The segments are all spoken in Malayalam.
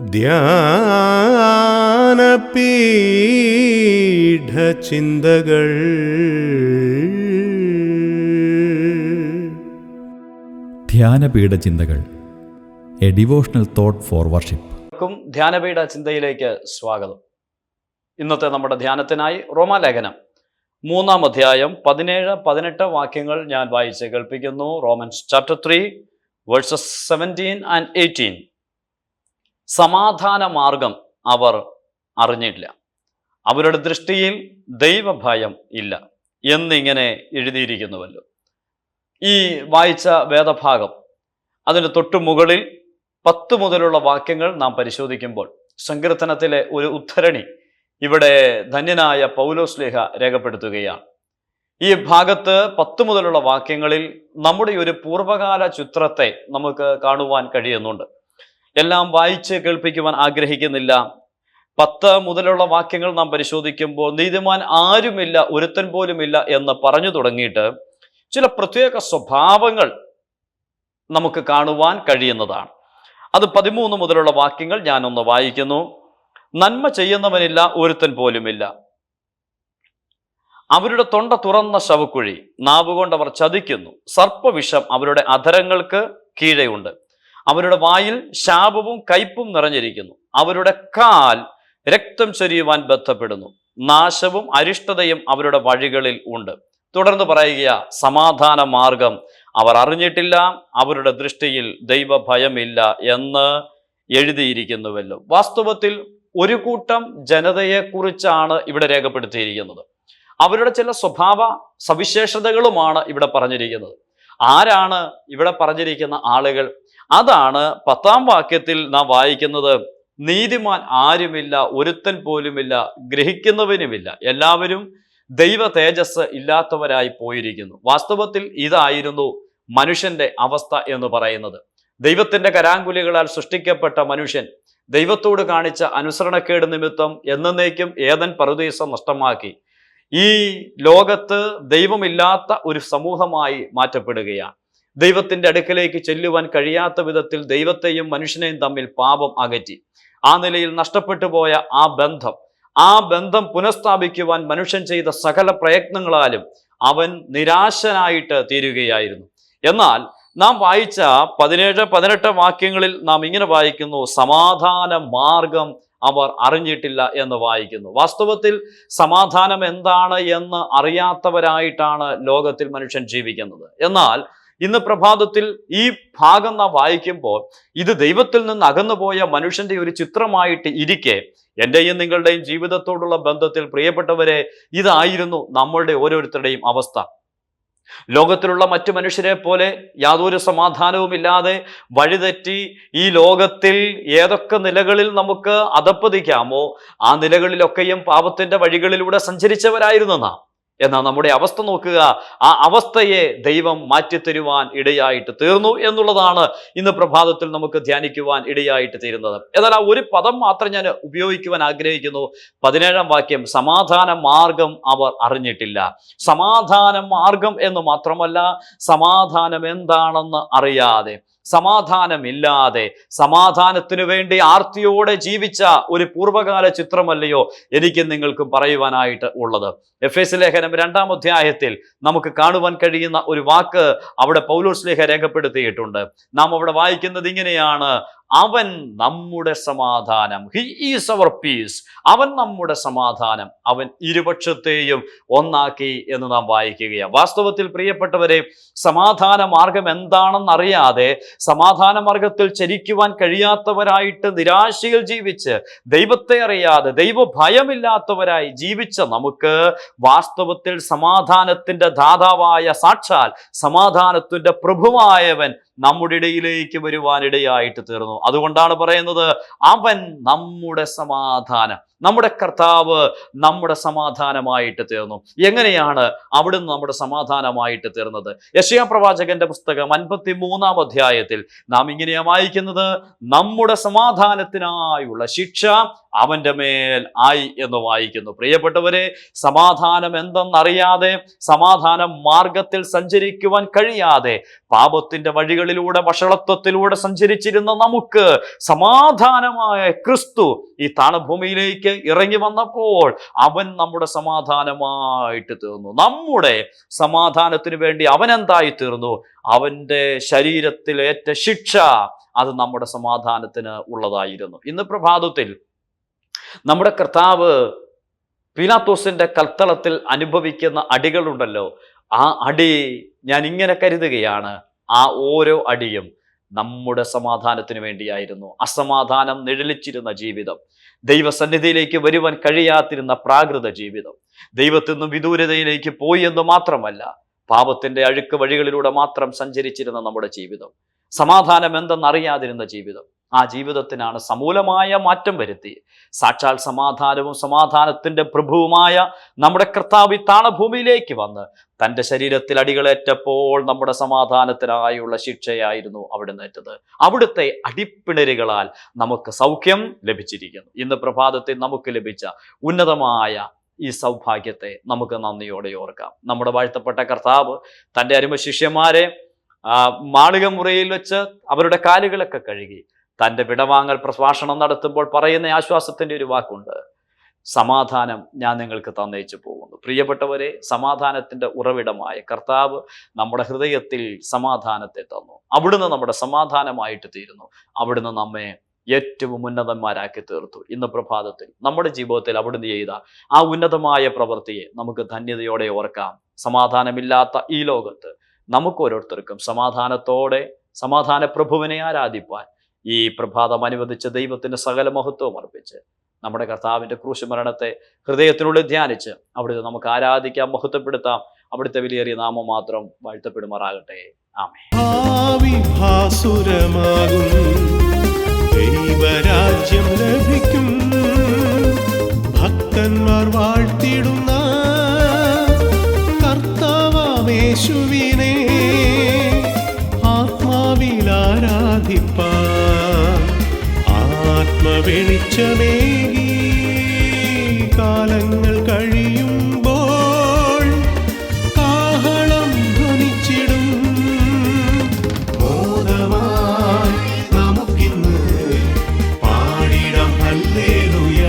ധ്യാനപീഠചിന്തകൾ. ധ്യാനപീഠ ചിന്തകൾ a devotional thought for worship. ക്കും ധ്യാനപീഠ ചിന്തയിലേക്ക് സ്വാഗതം. ഇന്നത്തെ നമ്മുടെ ധ്യാനത്തിനായി റോമാലേഖനം. മൂന്നാം അധ്യായം പതിനേഴ് പതിനെട്ട് വാക്യങ്ങൾ ഞാൻ വായിച്ച് കേൾപ്പിക്കുന്നു. Romans chapter three verses seventeen and eighteen. സമാധാന മാർഗം അവർ അറിഞ്ഞില്ല. അവരുടെ ദൃഷ്ടിയിൽ ദൈവഭയം ഇല്ല എന്നിങ്ങനെ എഴുതിയിരിക്കുന്നുവല്ലോ. ഈ വായിച്ച വേദഭാഗം അതിന് തൊട്ടു മുകളിൽ പത്ത് മുതലുള്ള വാക്യങ്ങൾ നാം പരിശോധിക്കുമ്പോൾ സങ്കീർത്തനത്തിലെ ഒരു ഉദ്ധരണി ഇവിടെ ധന്യനായ പൗലോസ്ലേഹ രേഖപ്പെടുത്തുകയാണ്. ഈ ഭാഗത്ത് പത്ത് മുതലുള്ള വാക്യങ്ങളിൽ നമ്മുടെ ഒരു പൂർവകാല ചിത്രത്തെ നമുക്ക് കാണുവാൻ കഴിയുന്നുണ്ട്. എല്ലാം വായിച്ച് കേൾപ്പിക്കുവാൻ ആഗ്രഹിക്കുന്നില്ല. പത്ത് മുതലുള്ള വാക്യങ്ങൾ നാം പരിശോധിക്കുമ്പോൾ നീതിമാൻ ആരുമില്ല ഒരുത്തൻ പോലുമില്ല എന്ന് പറഞ്ഞു തുടങ്ങിയിട്ട് ചില പ്രത്യേക സ്വഭാവങ്ങൾ നമുക്ക് കാണുവാൻ കഴിയുന്നതാണ്. അത് പതിമൂന്ന് മുതലുള്ള വാക്യങ്ങൾ ഞാനൊന്ന് വായിക്കുന്നു. നന്മ ചെയ്യുന്നവനില്ല ഒരുത്തൻ പോലുമില്ല. അവരുടെ തൊണ്ട തുറന്ന ശവക്കുഴി നാവുകൊണ്ട് അവർ ചതിക്കുന്നു. സർപ്പവിഷം അവരുടെ അധരങ്ങൾക്ക് കീഴെയുണ്ട്. അവരുടെ വായിൽ ശാപവും കയ്പും നിറഞ്ഞിരിക്കുന്നു. അവരുടെ കാൽ രക്തം ചൊരിയുവാൻ ബന്ധപ്പെടുന്നു. നാശവും അരിഷ്ടതയും അവരുടെ വഴികളിൽ ഉണ്ട്. തുടർന്ന് പറയുക സമാധാന മാർഗം. അവർ അറിഞ്ഞിട്ടില്ല അവരുടെ ദൃഷ്ടിയിൽ ദൈവഭയമില്ല എന്ന് എഴുതിയിരിക്കുന്നുവല്ലോ. വാസ്തവത്തിൽ ഒരു കൂട്ടം ജനതയെക്കുറിച്ചാണ് ഇവിടെ രേഖപ്പെടുത്തിയിരിക്കുന്നത്. അവരുടെ ചില സ്വഭാവ സവിശേഷതകളുമാണ് ഇവിടെ പറഞ്ഞിരിക്കുന്നത്. ആരാണ് ഇവിടെ പറഞ്ഞിരിക്കുന്ന ആളുകൾ? അതാണ് പത്താം വാക്യത്തിൽ നാം വായിക്കുന്നത്. നീതിമാൻ ആരുമില്ല ഒരുത്തൻ പോലുമില്ല ഗ്രഹിക്കുന്നവനുമില്ല. എല്ലാവരും ദൈവ തേജസ് ഇല്ലാത്തവരായി പോയിരിക്കുന്നു. വാസ്തവത്തിൽ ഇതായിരുന്നു മനുഷ്യന്റെ അവസ്ഥ എന്ന് പറയുന്നത്. ദൈവത്തിന്റെ കരാങ്കുലികളാൽ സൃഷ്ടിക്കപ്പെട്ട മനുഷ്യൻ ദൈവത്തോട് കാണിച്ച അനുസരണക്കേട് നിമിത്തം എന്നേക്കും ഏതൻ പറുദീസം നഷ്ടമാക്കി. ഈ ലോകത്ത് ദൈവമില്ലാത്ത ഒരു സമൂഹമായി മാറ്റപ്പെടുകയാണ്. ദൈവത്തിന്റെ അടുക്കലേക്ക് ചെല്ലുവാൻ കഴിയാത്ത വിധത്തിൽ ദൈവത്തെയും മനുഷ്യനെയും തമ്മിൽ പാപം അകറ്റി. ആ നിലയിൽ നഷ്ടപ്പെട്ടു പോയ ആ ബന്ധം ആ ബന്ധം പുനഃസ്ഥാപിക്കുവാൻ മനുഷ്യൻ ചെയ്ത സകല പ്രയത്നങ്ങളാലും അവൻ നിരാശനായിട്ട് തീരുകയായിരുന്നു. എന്നാൽ നാം വായിച്ച പതിനേഴ് പതിനെട്ട് വാക്യങ്ങളിൽ നാം ഇങ്ങനെ വായിക്കുന്നു സമാധാന മാർഗം അവർ അറിഞ്ഞിട്ടില്ല എന്ന് വായിക്കുന്നു. വാസ്തവത്തിൽ സമാധാനം എന്താണ് എന്ന് അറിയാത്തവരായിട്ടാണ് ലോകത്തിൽ മനുഷ്യൻ ജീവിക്കുന്നത്. എന്നാൽ ഇന്ന് പ്രഭാതത്തിൽ ഈ ഭാഗം നാം വായിക്കുമ്പോൾ ഇത് ദൈവത്തിൽ നിന്ന് അകന്നുപോയ മനുഷ്യന്റെ ഒരു ചിത്രമായിട്ട് ഇരിക്കെ എന്റെയും നിങ്ങളുടെയും ജീവിതത്തോടുള്ള ബന്ധത്തിൽ പ്രിയപ്പെട്ടവരെ ഇതായിരുന്നു നമ്മളുടെ ഓരോരുത്തരുടെയും അവസ്ഥ. ലോകത്തിലുള്ള മറ്റു മനുഷ്യരെ പോലെ യാതൊരു സമാധാനവുമില്ലാതെ വഴിതെറ്റി ഈ ലോകത്തിൽ ഏതൊക്കെ നിലകളിൽ നമുക്ക് അതപ്പതിക്കാമോ ആ നിലകളിലൊക്കെയും പാപത്തിന്റെ വഴികളിലൂടെ സഞ്ചരിച്ചവരായിരുന്നു നാം. എന്നാൽ നമ്മുടെ അവസ്ഥ നോക്കുക. ആ അവസ്ഥയെ ദൈവം മാറ്റിത്തരുവാൻ ഇടയായിട്ട് തീർന്നു എന്നുള്ളതാണ് ഇന്ന് പ്രഭാതത്തിൽ നമുക്ക് ധ്യാനിക്കുവാൻ ഇടയായിട്ട് തീരുന്നത്. എന്നാൽ ആ ഒരു പദം മാത്രം ഞാൻ ഉപയോഗിക്കുവാൻ ആഗ്രഹിക്കുന്നു. പതിനേഴാം വാക്യം സമാധാന മാർഗം അവർ അറിഞ്ഞിട്ടില്ല. സമാധാന മാർഗം എന്ന് മാത്രമല്ല സമാധാനം എന്താണെന്ന് അറിയാതെ. സമാധാനമില്ലാതെ സമാധാനത്തിനു വേണ്ടി ആർത്തിയോടെ ജീവിച്ച ഒരു പൂർവകാല ചിത്രമല്ലയോ എനിക്ക് നിങ്ങൾക്കും പറയുവാനായിട്ട് ഉള്ളത്. എഫ് എസ് ലേഖനം രണ്ടാം അധ്യായത്തിൽ നമുക്ക് കാണുവാൻ കഴിയുന്ന ഒരു വാക്ക് അവിടെ പൗലോസ് ലേഖ രേഖപ്പെടുത്തിയിട്ടുണ്ട്. നാം അവിടെ വായിക്കുന്നത് ഇങ്ങനെയാണ്. അവൻ നമ്മുടെ സമാധാനം. ഹി ഈസ് അവർ പീസ് അവൻ നമ്മുടെ സമാധാനം. അവൻ ഇരുപക്ഷത്തെയും ഒന്നാക്കി എന്ന് നാം വായിക്കുകയാണ്. വാസ്തവത്തിൽ പ്രിയപ്പെട്ടവരെ സമാധാന മാർഗം എന്താണെന്ന് അറിയാതെ സമാധാന മാർഗത്തിൽ ചരിക്കുവാൻ കഴിയാത്തവരായിട്ട് നിരാശയിൽ ജീവിച്ച് ദൈവത്തെ അറിയാതെ ദൈവ ഭയമില്ലാത്തവരായി ജീവിച്ച നമുക്ക് വാസ്തവത്തിൽ സമാധാനത്തിന്റെ ദാതാവായ സാക്ഷാൽ സമാധാനത്തിന്റെ പ്രഭുവായവൻ നമ്മുടെ ഇടയിലേക്ക് വരുവാനിടയായിട്ട് തീർന്നു. അതുകൊണ്ടാണ് പറയുന്നത് അവൻ നമ്മുടെ സമാധാനം നമ്മുടെ കർത്താവ് നമ്മുടെ സമാധാനമായിട്ട് തീർന്നു. എങ്ങനെയാണ് അവിടുന്ന് നമ്മുടെ സമാധാനമായിട്ട് തീർന്നത്? യശയാ പ്രവാചകന്റെ പുസ്തകം അൻപത്തി മൂന്നാം അധ്യായത്തിൽ നാം ഇങ്ങനെയാണ് വായിക്കുന്നത് നമ്മുടെ സമാധാനത്തിനായുള്ള ശിക്ഷ അവന്റെ മേൽ ആയി എന്ന് വായിക്കുന്നു. പ്രിയപ്പെട്ടവരെ സമാധാനം എന്തെന്നറിയാതെ സമാധാനം മാർഗത്തിൽ സഞ്ചരിക്കുവാൻ കഴിയാതെ പാപത്തിന്റെ വഴികളിലൂടെ വഷളത്വത്തിലൂടെ സഞ്ചരിച്ചിരുന്ന നമുക്ക് സമാധാനമായ ക്രിസ്തു ഈ താണഭൂമിയിലേക്ക് ഇറങ്ങി വന്നപ്പോൾ അവൻ നമ്മുടെ സമാധാനമായിട്ട് തീർന്നു. നമ്മുടെ സമാധാനത്തിന് വേണ്ടി അവൻ എന്തായി തീർന്നു? അവന്റെ ശരീരത്തിലേറ്റ ശിക്ഷ അത് നമ്മുടെ സമാധാനത്തിന് ഉള്ളതായിരുന്നു. ഇന്ന് പ്രഭാതത്തിൽ നമ്മുടെ കർത്താവ് പീലാത്തോസിന്റെ കൽത്തളത്തിൽ അനുഭവിക്കുന്ന അടികളുണ്ടല്ലോ. ആ അടി ഞാൻ ഇങ്ങനെ കരുതുകയാണ്. ആ ഓരോ അടിയും നമ്മുടെ സമാധാനത്തിന് വേണ്ടിയായിരുന്നു. അസമാധാനം നിഴലിച്ചിരുന്ന ജീവിതം. ദൈവസന്നിധിയിലേക്ക് വരുവാൻ കഴിയാത്തിരുന്ന പ്രാകൃത ജീവിതം. ദൈവത്തിൽ നിന്നും വിദൂരതയിലേക്ക് പോയി എന്ന് മാത്രമല്ല പാപത്തിന്റെ അഴുക്ക് വഴികളിലൂടെ മാത്രം സഞ്ചരിച്ചിരുന്ന നമ്മുടെ ജീവിതം. സമാധാനം എന്തെന്നറിയാതിരുന്ന ജീവിതം. ആ ജീവിതത്തിനാണ് സമൂലമായ മാറ്റം വരുത്തി. സാക്ഷാൽ സമാധാനവും സമാധാനത്തിന്റെ പ്രഭുവുമായ നമ്മുടെ കർത്താവ് ഇത്താണ താണഭൂമിയിലേക്ക് വന്ന് തന്റെ ശരീരത്തിൽ അടികളേറ്റപ്പോൾ നമ്മുടെ സമാധാനത്തിനായുള്ള ശിക്ഷയായിരുന്നു അവിടെ നേറ്റത് അവിടുത്തെ അടിപ്പിണരുകളാൽ നമുക്ക് സൗഖ്യം ലഭിച്ചിരിക്കുന്നു. ഇന്ന് പ്രഭാതത്തിൽ നമുക്ക് ലഭിച്ച ഉന്നതമായ ഈ സൗഭാഗ്യത്തെ നമുക്ക് നന്ദിയോടെ ഓർക്കാം. നമ്മുടെ വാഴ്ത്തപ്പെട്ട കർത്താവ് തന്റെ അരുമ ശിഷ്യന്മാരെ മാളിക മുറിയിൽ വെച്ച് അവരുടെ കാലുകളൊക്കെ കഴുകി തന്റെ വിടവാങ്ങൽ പ്രഭാഷണം നടത്തുമ്പോൾ പറയുന്ന ആശ്വാസത്തിന്റെ ഒരു വാക്കുണ്ട്. സമാധാനം ഞാൻ നിങ്ങൾക്ക് തന്നയിച്ചു പോകുന്നു. പ്രിയപ്പെട്ടവരെ സമാധാനത്തിന്റെ ഉറവിടമായ കർത്താവ് നമ്മുടെ ഹൃദയത്തിൽ സമാധാനത്തെ തന്നു. അവിടുന്ന് നമ്മുടെ സമാധാനമായിട്ട് തീരുന്നു. അവിടുന്ന് നമ്മെ ഏറ്റവും ഉന്നതന്മാരാക്കി തീർത്തു. ഇന്ന് പ്രഭാതത്തിൽ നമ്മുടെ ജീവിതത്തിൽ അവിടുന്ന് ചെയ്ത ആ ഉന്നതമായ പ്രവൃത്തിയെ നമുക്ക് ധന്യതയോടെ ഓർക്കാം. സമാധാനമില്ലാത്ത ഈ ലോകത്ത് നമുക്ക് ഓരോരുത്തർക്കും സമാധാനത്തോടെ സമാധാന പ്രഭുവിനെ ആരാധിപ്പാൻ ഈ പ്രഭാതം അനുവദിച്ച ദൈവത്തിന്റെ സകല മഹത്വവും അർപ്പിച്ച് നമ്മുടെ കർത്താവിന്റെ ക്രൂശ് മരണത്തെ ഹൃദയത്തിനുള്ളിൽ ധ്യാനിച്ച് അവിടുത്തെ നമുക്ക് ആരാധിക്കാം മഹത്വപ്പെടുത്താം. അവിടുത്തെ വിലയേറിയ നാമം മാത്രം വാഴ്ത്തപ്പെടുമാറാകട്ടെ. ദൈവരാജ്യം ലഭിക്കും. ആത്മാവിൽ ആരാധിപ്പാൻ ആത്മവെളിച്ചമേകി കാലങ്ങൾ കഴിയുമ്പോൾ കാഹളം ധ്വനിച്ചിടും. ബോധമായി നമുക്കിന്ന് പാടിടം ഹല്ലേലൂയ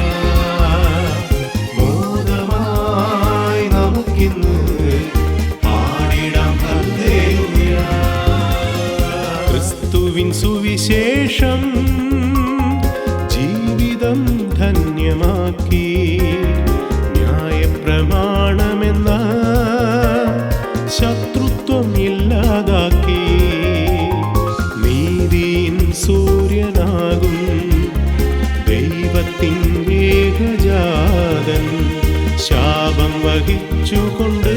ബോധമായി നമുക്കിന്ന് പാടിടം ഹല്ലേലൂയ ക്രിസ്തുവിൻ സുവിശേഷം ധന്യമാക്കി ന്യായപ്രമാണമെന്ന ശത്രുത്വം ഇല്ലാതാക്കി. നീതിയിൻ സൂര്യനാകും ദൈവത്തിൻ ഏകജാതൻ ശാപം വഹിച്ചുകൊണ്ട്